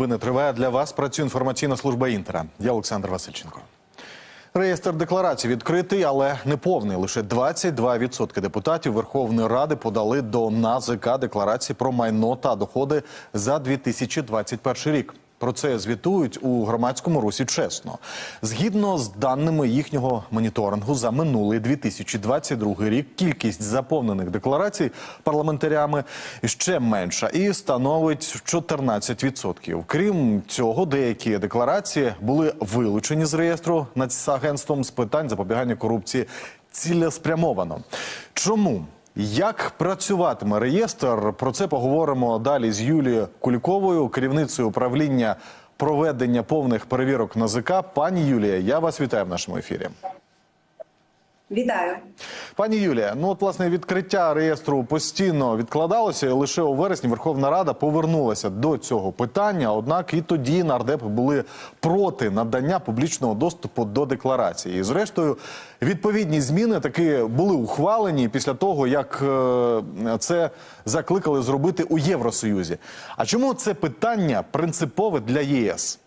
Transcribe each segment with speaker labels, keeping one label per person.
Speaker 1: новини триває для вас. Працює інформаційна служба інтера. Я Олександр Васильченко. Реєстр декларацій відкритий, але не повний. Лише 22% депутатів Верховної Ради подали до НАЗК декларації про майно та доходи за 2021 рік. Про це звітують у громадському русі чесно. Згідно з даними їхнього моніторингу, за минулий 2022 рік кількість заповнених декларацій парламентарями ще менша і становить 14%. Крім цього, деякі декларації були вилучені з реєстру Нацагентством з питань запобігання корупції цілеспрямовано. Чому? Як працюватиме реєстр? Про це поговоримо далі з Юлією Куліковою, керівницею управління проведення повних перевірок НАЗК. Пані Юлія, я вас вітаю в нашому ефірі.
Speaker 2: Вітаю.
Speaker 1: Пані Юлія, ну от власне відкриття реєстру постійно відкладалося, і лише у вересні Верховна Рада повернулася до цього питання. Однак і тоді нардепи були проти надання публічного доступу до декларації. І зрештою, відповідні зміни таки були ухвалені після того, як е, це закликали зробити у Євросоюзі. А чому це питання принципове для ЄС?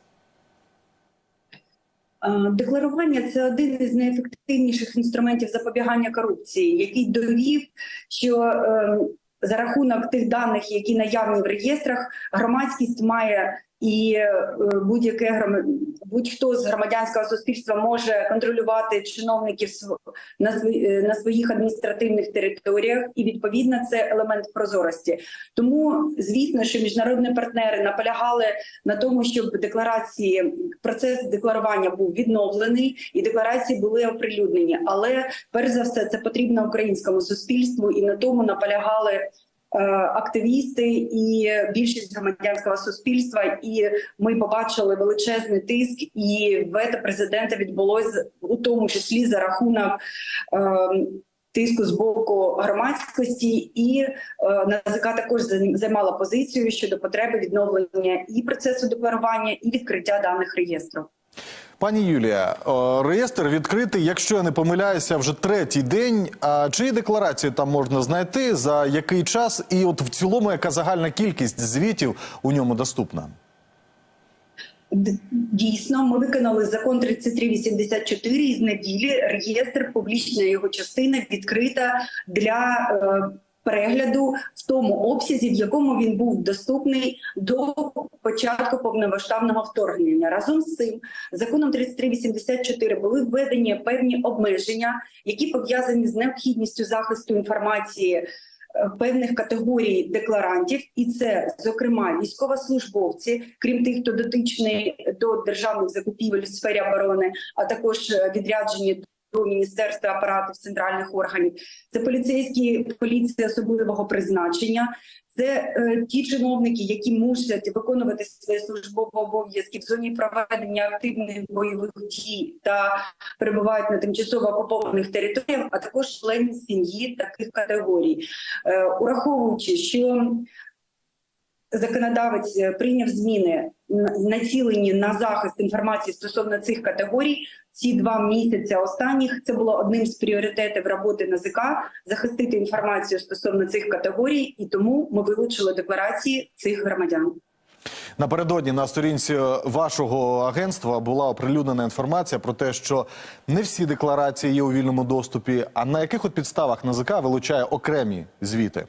Speaker 2: Е, Декларування це один із найефективніших інструментів запобігання корупції, який довів, що е, за рахунок тих даних, які наявні в реєстрах, громадськість має і е, будь-яке будь-хто з громадянського суспільства може контролювати чиновників е, на своїх адміністративних територіях, і відповідно це елемент прозорості. Тому звісно, що міжнародні партнери наполягали на тому, щоб декларації процес декларування був відновлений і декларації були оприлюднені. Але перш за все це потрібно українському суспільству, і на тому наполягали. Е, Активісти і більшість громадянського суспільства, і ми побачили величезний тиск, і вето президента відбулось у тому числі за рахунок е, тиску з боку громадськості, і е, НАЗК також займала позицію щодо потреби відновлення і процесу декларування, і відкриття даних реєстру.
Speaker 1: Пані Юлія, реєстр відкритий, якщо я не помиляюся, вже третій день. А чиї декларації там можна знайти, за який час, і от в цілому, яка загальна кількість звітів у ньому доступна?
Speaker 2: Дійсно, ми виконали закон 3384 і з неділі реєстр, публічна його частина відкрита для е, перегляду в тому обсязі, в якому він був доступний до початку повномасштабного вторгнення. Разом з цим законом 3384 були введені певні обмеження, які пов'язані з необхідністю захисту інформації е, певних категорій декларантів, і це, зокрема, військовослужбовці, крім тих, хто дотичний до державних закупівель в сфері оборони, а також е, відряджені до міністерства апаратів центральних органів. Це поліцейські поліції особливого призначення. Це е, ті чиновники, які мусять виконувати свої службові обов'язки в зоні проведення активних бойових дій та перебувають на тимчасово окупованих територіях, а також члени сім'ї таких категорій, Е, ураховуючи, що законодавець е, прийняв зміни на- націлені на захист інформації стосовно цих категорій. Ці два місяці останніх це було одним з пріоритетів роботи НАЗК захистити інформацію стосовно цих категорій, і тому ми вилучили декларації цих громадян.
Speaker 1: Напередодні на сторінці вашого агентства була оприлюднена інформація про те, що не всі декларації є у вільному доступі. А на яких от підставах НАЗК вилучає окремі звіти?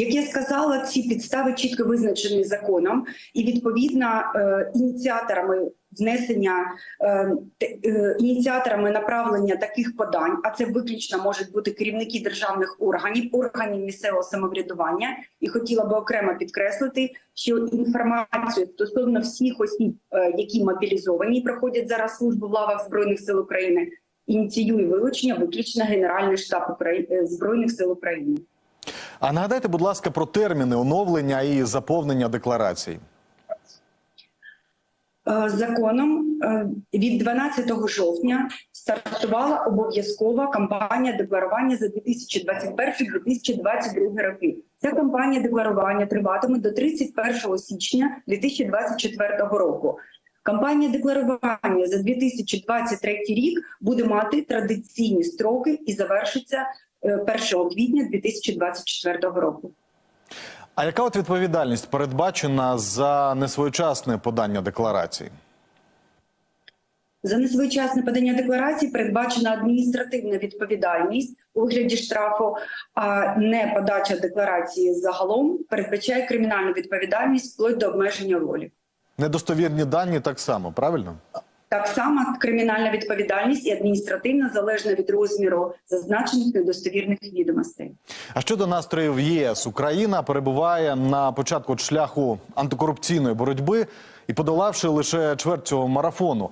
Speaker 2: Як я сказала, ці підстави чітко визначені законом, і відповідно е, ініціаторами внесення е, е, ініціаторами направлення таких подань, а це виключно можуть бути керівники державних органів, органів місцевого самоврядування. І хотіла би окремо підкреслити, що інформацію стосовно всіх осіб, які мобілізовані, проходять зараз службу в лавах збройних сил України, ініціює вилучення виключно Генеральний штаб Украї- е, збройних сил України.
Speaker 1: А нагадайте, будь ласка, про терміни оновлення і заповнення декларацій.
Speaker 2: Е, Законом е, від 12 жовтня стартувала обов'язкова кампанія декларування за 2021-2022 роки. Ця кампанія декларування триватиме до 31 січня 2024 року. Кампанія декларування за 2023 рік буде мати традиційні строки і завершиться 1 квітня 2024 року.
Speaker 1: А яка от відповідальність передбачена за несвоєчасне подання декларацій?
Speaker 2: За несвоєчасне подання декларації передбачена адміністративна відповідальність у вигляді штрафу, а не подача декларації загалом передбачає кримінальну відповідальність вплоть до обмеження волі.
Speaker 1: Недостовірні дані так само, правильно?
Speaker 2: Так само кримінальна відповідальність і адміністративна залежно від розміру зазначених недостовірних відомостей.
Speaker 1: А щодо настроїв ЄС, Україна перебуває на початку шляху антикорупційної боротьби і подолавши лише чверть цього марафону.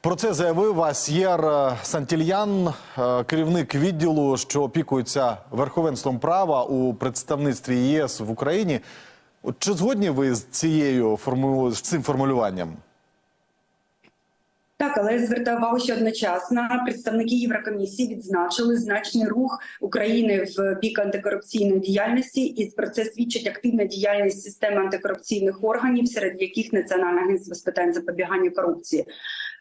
Speaker 1: Про це заявив Асьєр е, Сантільян, е, керівник відділу, що опікується верховенством права у представництві ЄС в Україні. Чи згодні ви з цією з цим формулюванням?
Speaker 2: Так, але я звертаю увагу, що одночасно представники Єврокомісії відзначили значний рух України в бік антикорупційної діяльності, і про це свідчить активна діяльність системи антикорупційних органів, серед яких Національне агентство з питань запобігання корупції.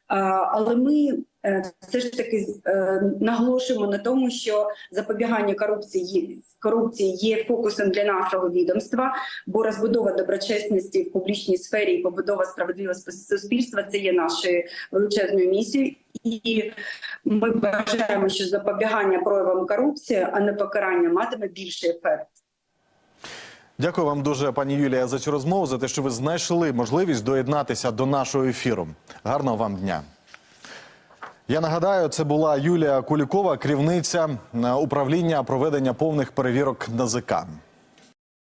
Speaker 2: Але ми е, все ж таки е, наголошуємо на тому, що запобігання корупції корупції є фокусом для нашого відомства, бо розбудова доброчесності в публічній сфері і побудова справедливого суспільства це є нашою величезною місією. І ми вважаємо, що запобігання проявам корупції, а не покарання матиме більший ефект.
Speaker 1: Дякую вам дуже, пані Юлія, за цю розмову, за те, що ви знайшли можливість доєднатися до нашого ефіру. Гарного вам дня. Я нагадаю, це була Юлія Кулікова, керівниця е, управління проведення повних перевірок НАЗК.